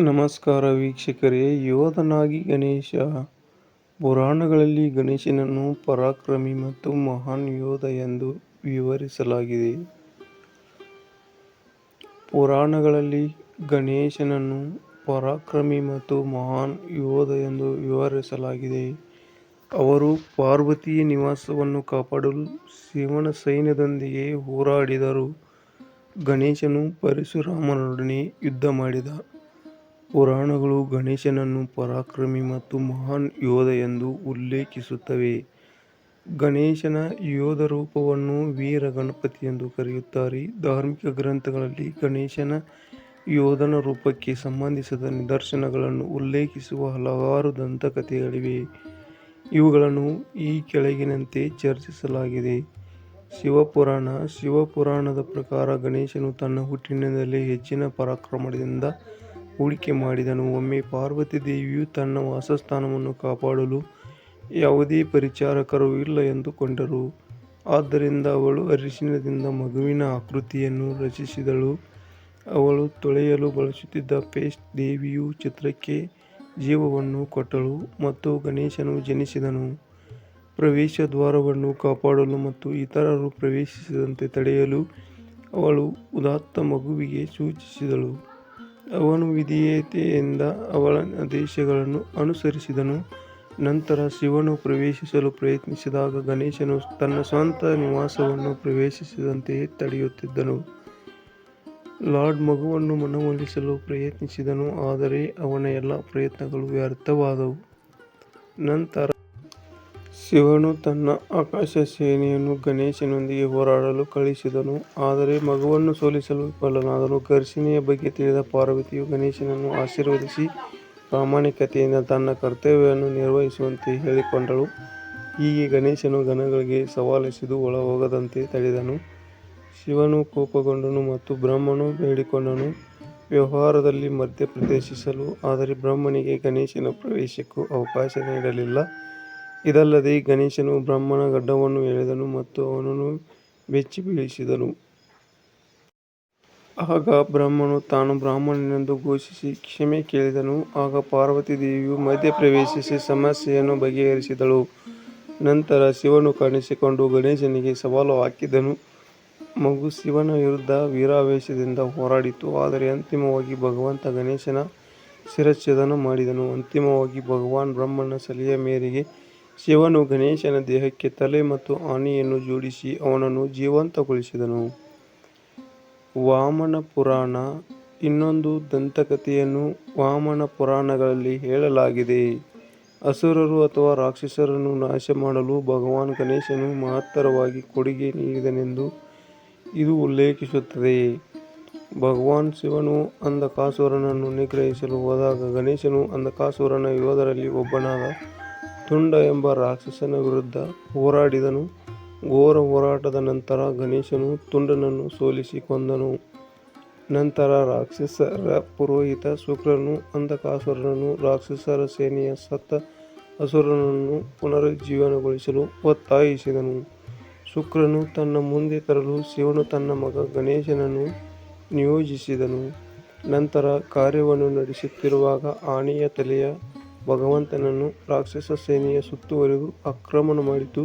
ನಮಸ್ಕಾರ ವೀಕ್ಷಕರೇ, ಯೋಧನಾಗಿ ಗಣೇಶ. ಪುರಾಣಗಳಲ್ಲಿ ಗಣೇಶನನ್ನು ಪರಾಕ್ರಮಿ ಮತ್ತು ಮಹಾನ್ ಯೋಧ ಎಂದು ವಿವರಿಸಲಾಗಿದೆ. ಪುರಾಣಗಳಲ್ಲಿ ಗಣೇಶನನ್ನು ಪರಾಕ್ರಮಿ ಮತ್ತು ಮಹಾನ್ ಯೋಧ ಎಂದು ವಿವರಿಸಲಾಗಿದೆ. ಅವರು ಪಾರ್ವತಿಯ ನಿವಾಸವನ್ನು ಕಾಪಾಡಲು ಶಿವನ ಸೈನ್ಯದೊಂದಿಗೆ ಹೋರಾಡಿದರು. ಗಣೇಶನು ಪರಶುರಾಮನೊಡನೆ ಯುದ್ಧ ಮಾಡಿದ. ಪುರಾಣಗಳು ಗಣೇಶನನ್ನು ಪರಾಕ್ರಮಿ ಮತ್ತು ಮಹಾನ್ ಯೋಧ ಎಂದು ಉಲ್ಲೇಖಿಸುತ್ತವೆ. ಗಣೇಶನ ಯೋಧ ರೂಪವನ್ನು ವೀರ ಗಣಪತಿ ಎಂದು ಕರೆಯುತ್ತಾರೆ. ಧಾರ್ಮಿಕ ಗ್ರಂಥಗಳಲ್ಲಿ ಗಣೇಶನ ಯೋಧನ ರೂಪಕ್ಕೆ ಸಂಬಂಧಿಸಿದ ನಿದರ್ಶನಗಳನ್ನು ಉಲ್ಲೇಖಿಸುವ ಹಲವಾರು ದಂತಕಥೆಗಳಿವೆ. ಇವುಗಳನ್ನು ಈ ಕೆಳಗಿನಂತೆ ಚರ್ಚಿಸಲಾಗಿದೆ. ಶಿವಪುರಾಣ, ಶಿವಪುರಾಣದ ಪ್ರಕಾರ ಗಣೇಶನು ತನ್ನ ಹುಟ್ಟಿನಿಂದಲೇ ಹೆಚ್ಚಿನ ಪರಾಕ್ರಮದಿಂದ ಹೂಡಿಕೆ ಮಾಡಿದನು. ಒಮ್ಮೆ ಪಾರ್ವತಿ ದೇವಿಯು ತನ್ನ ವಾಸಸ್ಥಾನವನ್ನು ಕಾಪಾಡಲು ಯಾವುದೇ ಪರಿಚಾರಕರು ಇಲ್ಲ ಎಂದುಕೊಂಡರು. ಆದ್ದರಿಂದ ಅವಳು ಅರಿಶಿನದಿಂದ ಮಗುವಿನ ಆಕೃತಿಯನ್ನು ರಚಿಸಿದಳು. ಅವಳು ತೊಳೆಯಲು ಬಳಸುತ್ತಿದ್ದ ಪೇಸ್ಟ್ ದೇವಿಯು ಚಿತ್ರಕ್ಕೆ ಜೀವವನ್ನು ಕೊಟ್ಟಳು ಮತ್ತು ಗಣೇಶನು ಜನಿಸಿದನು. ಪ್ರವೇಶ ದ್ವಾರವನ್ನು ಕಾಪಾಡಲು ಮತ್ತು ಇತರರು ಪ್ರವೇಶಿಸದಂತೆ ತಡೆಯಲು ಅವಳು ಉದಾತ್ತ ಮಗುವಿಗೆ ಸೂಚಿಸಿದಳು. ಅವನು ವಿಧೇಯತೆಯಿಂದ ಅವಳ ಆದೇಶಗಳನ್ನು ಅನುಸರಿಸಿದನು. ನಂತರ ಶಿವನು ಪ್ರವೇಶಿಸಲು ಪ್ರಯತ್ನಿಸಿದಾಗ ಗಣೇಶನು ತನ್ನ ಸ್ವಂತ ನಿವಾಸವನ್ನು ಪ್ರವೇಶಿಸಿದಂತೆಯೇ ತಡೆಯುತ್ತಿದ್ದನು. ಲಾರ್ಡ್ ಮಗುವನ್ನು ಮನವೊಲಿಸಲು ಪ್ರಯತ್ನಿಸಿದನು, ಆದರೆ ಅವನ ಎಲ್ಲಾ ಪ್ರಯತ್ನಗಳು ವ್ಯರ್ಥವಾದವು. ನಂತರ ಶಿವನು ತನ್ನ ಆಕಾಶ ಸೇನೆಯನ್ನು ಗಣೇಶನೊಂದಿಗೆ ಹೋರಾಡಲು ಕಳಿಸಿದನು ಆದರೆ ಮಗುವನ್ನು ಸೋಲಿಸಲು ವಿಫಲನಾದನು. ಘರ್ಷಣೆಯ ಬಗ್ಗೆ ತಿಳಿದ ಪಾರ್ವತಿಯು ಗಣೇಶನನ್ನು ಆಶೀರ್ವದಿಸಿ ಪ್ರಾಮಾಣಿಕತೆಯಿಂದ ತನ್ನ ಕರ್ತವ್ಯವನ್ನು ನಿರ್ವಹಿಸುವಂತೆ ಹೇಳಿಕೊಂಡಳು. ಹೀಗೆ ಗಣೇಶನು ಗಣಗಳಿಗೆ ಸವಾಲೆಸೆದು ಒಳಹೋಗದಂತೆ ತಡೆದನು. ಶಿವನು ಕೋಪಗೊಂಡನು ಮತ್ತು ಬ್ರಹ್ಮನು ಬೇಡಿಕೊಂಡನು. ವ್ಯವಹಾರದಲ್ಲಿ ಮಧ್ಯಪ್ರವೇಶಿಸಲು, ಆದರೆ ಬ್ರಹ್ಮನಿಗೆ ಗಣೇಶನ ಪ್ರವೇಶಕ್ಕೂ ಅವಕಾಶ ನೀಡಲಿಲ್ಲ. ಇದಲ್ಲದೆ ಗಣೇಶನು ಬ್ರಹ್ಮನ ಗಡ್ಡವನ್ನು ಎಳೆದನು ಮತ್ತು ಅವನನ್ನು ಬೆಚ್ಚಿಬೀಳಿಸಿದನು. ಆಗ ಬ್ರಹ್ಮನು ತಾನು ಬ್ರಾಹ್ಮಣನೆಂದು ಘೋಷಿಸಿ ಕ್ಷಮೆ ಕೇಳಿದನು. ಆಗ ಪಾರ್ವತಿ ದೇವಿಯು ಮಧ್ಯಪ್ರವೇಶಿಸಿ ಸಮಸ್ಯೆಯನ್ನು ಬಗೆಹರಿಸಿದಳು. ನಂತರ ಶಿವನು ಕಾಣಿಸಿಕೊಂಡು ಗಣೇಶನಿಗೆ ಸವಾಲು ಹಾಕಿದನು. ಮಗು ಶಿವನ ವಿರುದ್ಧ ವೀರಾವೇಶದಿಂದ ಹೋರಾಡಿತು. ಆದರೆ ಅಂತಿಮವಾಗಿ ಭಗವಂತ ಗಣೇಶನ ಶಿರಚ್ಛೇದನ ಮಾಡಿದನು. ಅಂತಿಮವಾಗಿ ಭಗವಾನ್ ಬ್ರಹ್ಮನ ಸಲಹೆಯ ಮೇರೆಗೆ ಶಿವನು ಗಣೇಶನ ದೇಹಕ್ಕೆ ತಲೆ ಮತ್ತು ಆನೆಯನ್ನು ಜೋಡಿಸಿ ಅವನನ್ನು ಜೀವಂತಗೊಳಿಸಿದನು. ವಾಮನ ಪುರಾಣ. ಇನ್ನೊಂದು ದಂತಕಥೆಯನ್ನು ವಾಮನ ಪುರಾಣಗಳಲ್ಲಿ ಹೇಳಲಾಗಿದೆ. ಅಸುರರು ಅಥವಾ ರಾಕ್ಷಸರನ್ನು ನಾಶ ಮಾಡಲು ಭಗವಾನ್ ಗಣೇಶನು ಮಹತ್ತರವಾಗಿ ಕೊಡುಗೆ ನೀಡಿದನೆಂದು ಇದು ಉಲ್ಲೇಖಿಸುತ್ತದೆ. ಭಗವಾನ್ ಶಿವನು ಅಂಧಕಾಸುರನನ್ನು ನಿಗ್ರಹಿಸಲು ಹೋದಾಗ ಗಣೇಶನು ಅಂಧಕಾಸುರನ ಯೋಧರಲ್ಲಿ ಒಬ್ಬನಾದ ತುಂಡ ಎಂಬ ರಾಕ್ಷಸನ ವಿರುದ್ಧ ಹೋರಾಡಿದನು. ಘೋರ ಹೋರಾಟದ ನಂತರ ಗಣೇಶನು ತುಂಡನನ್ನು ಸೋಲಿಸಿ ಕೊಂದನು. ನಂತರ ರಾಕ್ಷಸರ ಪುರೋಹಿತ ಶುಕ್ರನು, ಅಂಧಕಾಸುರನನ್ನು, ರಾಕ್ಷಸರ ಸೇನೆಯ ಸತ್ತ ಅಸುರನನ್ನು ಪುನರುಜ್ಜೀವನಗೊಳಿಸಲು ಒತ್ತಾಯಿಸಿದನು. ಶುಕ್ರನು ತನ್ನ ಮುಂದೆ ತರಲು ಶಿವನು ತನ್ನ ಮಗ ಗಣೇಶನನ್ನು ನಿಯೋಜಿಸಿದನು. ನಂತರ ಕಾರ್ಯವನ್ನು ನಡೆಸುತ್ತಿರುವಾಗ ಆನೆಯ ತಲೆಯ ಭಗವಂತನನ್ನು ರಾಕ್ಷಸ ಸೇನೆಯ ಸುತ್ತುವರಿದು ಆಕ್ರಮಣ ಮಾಡಿತು.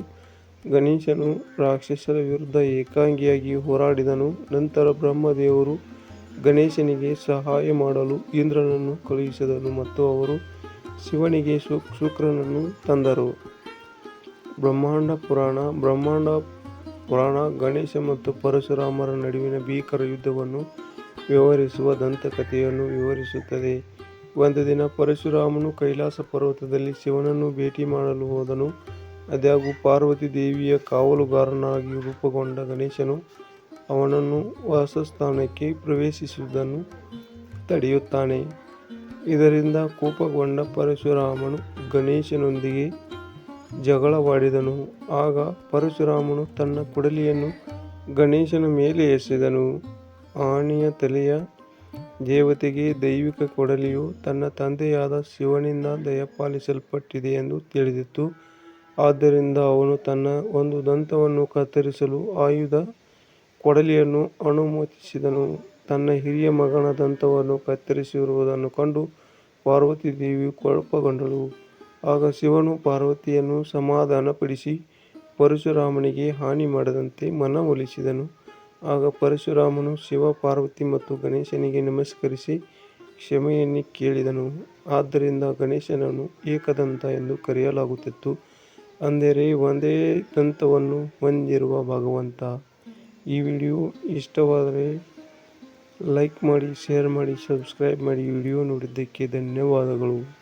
ಗಣೇಶನು ರಾಕ್ಷಸರ ವಿರುದ್ಧ ಏಕಾಂಗಿಯಾಗಿ ಹೋರಾಡಿದನು. ನಂತರ ಬ್ರಹ್ಮದೇವರು ಗಣೇಶನಿಗೆ ಸಹಾಯ ಮಾಡಲು ಇಂದ್ರನನ್ನು ಕಳುಹಿಸಿದನು ಮತ್ತು ಅವರು ಶಿವನಿಗೆ ಶುಕ್ರನನ್ನು ತಂದರು. ಬ್ರಹ್ಮಾಂಡ ಪುರಾಣ ಬ್ರಹ್ಮಾಂಡ ಪುರಾಣ, ಗಣೇಶ ಮತ್ತು ಪರಶುರಾಮರ ನಡುವಿನ ಭೀಕರ ಯುದ್ಧವನ್ನು ವಿವರಿಸುವ ದಂತಕಥೆಯನ್ನು ವಿವರಿಸುತ್ತದೆ. ಒಂದು ದಿನ ಪರಶುರಾಮನು ಕೈಲಾಸ ಪರ್ವತದಲ್ಲಿ ಶಿವನನ್ನು ಭೇಟಿ ಮಾಡಲು ಹೋದನು. ಆದಾಗ್ಯೂ ಪಾರ್ವತಿ ದೇವಿಯ ಕಾವಲುಗಾರನಾಗಿ ರೂಪುಗೊಂಡ ಗಣೇಶನು ಅವನನ್ನು ವಾಸಸ್ಥಾನಕ್ಕೆ ಪ್ರವೇಶಿಸುವುದನ್ನು ತಡೆಯುತ್ತಾನೆ. ಇದರಿಂದ ಕೋಪಗೊಂಡ ಪರಶುರಾಮನು ಗಣೇಶನೊಂದಿಗೆ ಜಗಳವಾಡಿದನು. ಆಗ ಪರಶುರಾಮನು ತನ್ನ ಕೊಡಲಿಯನ್ನು ಗಣೇಶನ ಮೇಲೆ ಎಸೆದನು. ಆನೆಯ ತಲೆಯ ದೇವತೆಗೆ ದೈವಿಕ ಕೊಡಲಿಯು ತನ್ನ ತಂದೆಯಾದ ಶಿವನಿಂದ ದಯಪಾಲಿಸಲ್ಪಟ್ಟಿದೆ ಎಂದು ತಿಳಿದಿತ್ತು. ಆದ್ದರಿಂದ ಅವನು ತನ್ನ ಒಂದು ದಂತವನ್ನು ಕತ್ತರಿಸಲು ಆಯುಧ ಕೊಡಲಿಯನ್ನು ಅನುಮತಿಸಿದನು. ತನ್ನ ಹಿರಿಯ ಮಗನ ದಂತವನ್ನು ಕತ್ತರಿಸಿರುವುದನ್ನು ಕಂಡು ಪಾರ್ವತಿ ದೇವಿ ಕೊಳಪಗೊಂಡಳು ಆಗ ಶಿವನು ಪಾರ್ವತಿಯನ್ನು ಸಮಾಧಾನಪಡಿಸಿ ಪರಶುರಾಮನಿಗೆ ಹಾನಿ ಮಾಡದಂತೆ ಮನವೊಲಿಸಿದನು. ಆಗ ಪರಶುರಾಮನು ಶಿವ, ಪಾರ್ವತಿ ಮತ್ತು ಗಣೇಶನಿಗೆ ನಮಸ್ಕರಿಸಿ ಕ್ಷಮೆಯನ್ನು ಕೇಳಿದನು. ಆದ್ದರಿಂದ ಗಣೇಶನನ್ನು ಏಕದಂತ ಎಂದು ಕರೆಯಲಾಗುತ್ತಿತ್ತು, ಅಂದರೆ ಒಂದೇ ದಂತವನ್ನು ಹೊಂದಿರುವ ಭಗವಂತ. ಈ ವಿಡಿಯೋ ಇಷ್ಟವಾದರೆ ಲೈಕ್ ಮಾಡಿ, ಶೇರ್ ಮಾಡಿ, ಸಬ್ಸ್ಕ್ರೈಬ್ ಮಾಡಿ. ವಿಡಿಯೋ ನೋಡಿದ್ದಕ್ಕೆ ಧನ್ಯವಾದಗಳು.